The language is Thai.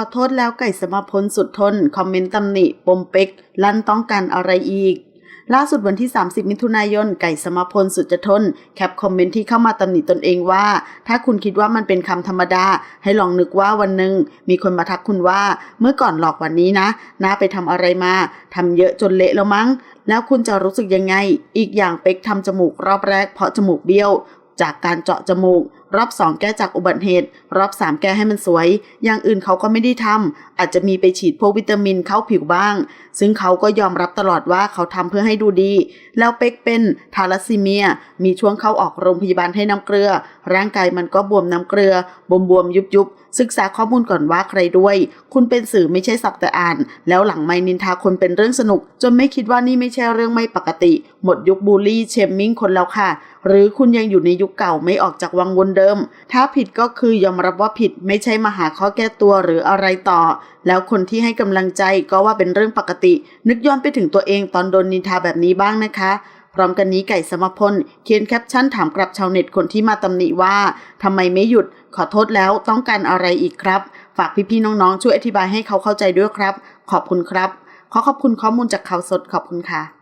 ขอโทษแล้วไก่สมพลสุดทน คอมเมนต์ตำหนิ ปมเป็ก ลั่นต้องการอะไรอีก ล่าสุดวันที่ 30 มิถุนายน ไก่สมพลสุดจะทน แคปคอมเมนต์ที่เข้ามาตำหนิตนเองว่า ถ้าคุณคิดว่ามันเป็นคำธรรมดา ให้ลองนึกว่าวันหนึ่งมีคนมาทักคุณว่า เมื่อก่อนหลอกวันนี้นะน้าไปทำอะไรมาทำเยอะจนเละแล้วมั้ง แล้วคุณจะรู้สึกยังไง อีกอย่างเป็กทำจมูกรอบแรกเพราะจมูกเบี้ยว จากการเจาะจมูกรอบสองแก้จากอุบัติเหตุ รอบสามแก้ให้มันสวย อย่างอื่นเขาก็ไม่ได้ทำอาจจะมีไปฉีดพวกวิตามินเข้าผิวบ้าง ซึ่งเขาก็ยอมรับตลอดว่าเขาทำเพื่อให้ดูดี แล้วเป็กเป็นทาลัสซีเมีย มีช่วงเข้าออกโรงพยาบาลให้น้ำเกลือ ร่างกายมันก็บวมน้ำเกลือบวมบวมยุบยุบศึกษาข้อมูลก่อนว่าใครด้วย คุณเป็นสื่อไม่ใช่สักแต่อ่าน แล้วหลังไม่นินทาคนเป็นเรื่องสนุก จนไม่คิดว่านี่ไม่ใช่เรื่องไม่ปกติ หมดยุคบูลลี่เชมมิ่งคนแล้วค่ะ หรือคุณยังอยู่ในยุคเก่าไม่ออกจากวังวนเดิม ถ้าผิดก็คือยอมรับว่าผิดไม่ใช่มาหาข้อแก้ตัวหรืออะไรต่อ แล้วคนที่ให้กำลังใจก็ว่าเป็นเรื่องปกติ นึกย้อนไปถึงตัวเองตอนโดนนินทาแบบนี้บ้างนะคะพร้อมกันนี้ไก่สมพลเขียนแคปชั่นถามกลับชาวเน็ตคนที่มาตำหนิว่าทำไมไม่หยุด ขอโทษแล้วต้องการอะไรอีกครับ ฝากพี่ๆน้องๆ ช่วยอธิบายให้เขาเข้าใจด้วยครับ ขอบคุณครับ ขอขอบคุณข้อมูลจากข่าวสดขอบคุณค่ะ